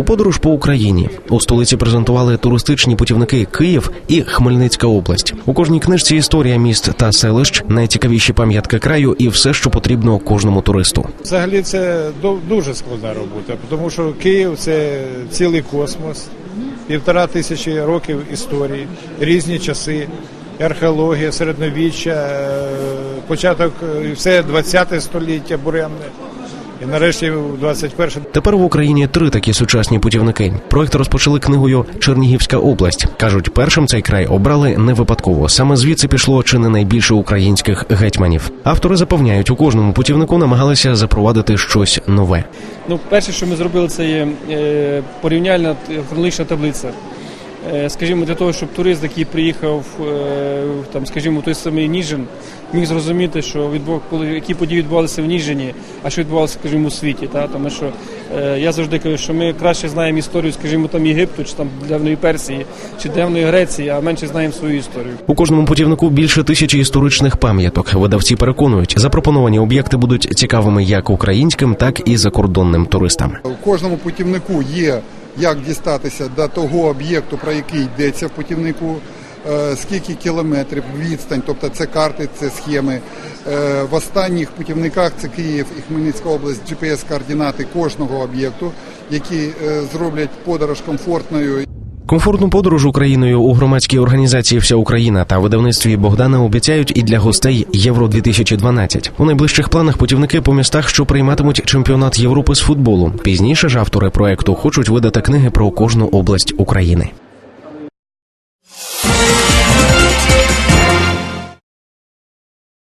У подорож по Україні у столиці презентували туристичні путівники Київ і Хмельницька область. У кожній книжці історія міст та селищ, найцікавіші пам'ятки краю і все, що потрібно кожному туристу. Взагалі це дуже складна робота, тому що Київ це цілий космос, півтора тисячі років історії, різні часи, археологія, середньовіччя, е, початок е, все 20 століття буремне. І нарешті в 21 Тепер в Україні три такі сучасні путівники. Проект розпочали книгою Чернігівська область. кажуть, першим цей край обрали не випадково. Саме звідси пішло чи не найбільше українських гетьманів. Автори запевняють, у кожному путівнику намагалися запровадити щось нове. Ну, перше, що ми зробили, це є е, порівняльна т- хронологічна таблиця. Е, скажімо, для того, щоб турист, який приїхав, е, там, скажімо, той самий Ніжин, міг зрозуміти, що відбув, коли які події відбувалися в Ніжині, а що відбувалося, скажімо, у світі. Та? Тому що е, я завжди кажу, що ми краще знаємо історію, скажімо, там Єгипту, чи там давної Персії, чи давної Греції, а менше знаємо свою історію. У кожному путівнику більше тисячі історичних пам'яток. Видавці переконують, запропоновані об'єкти будуть цікавими як українським, так і закордонним туристам. У кожному путівнику є як дістатися до того об'єкту, про який йдеться в путівнику, е, скільки кілометрів, відстань, тобто це карти, це схеми. Е, В останніх путівниках це Київ і Хмельницька область, GPS-координати кожного об'єкту, які е, зроблять подорож комфортною. Комфортну подорож Україною у громадській організації Вся Україна та видавництві Богдана обіцяють і для гостей Євро 2012 У найближчих планах путівники по містах, що прийматимуть чемпіонат Європи з футболу. Пізніше ж автори проекту хочуть видати книги про кожну область України.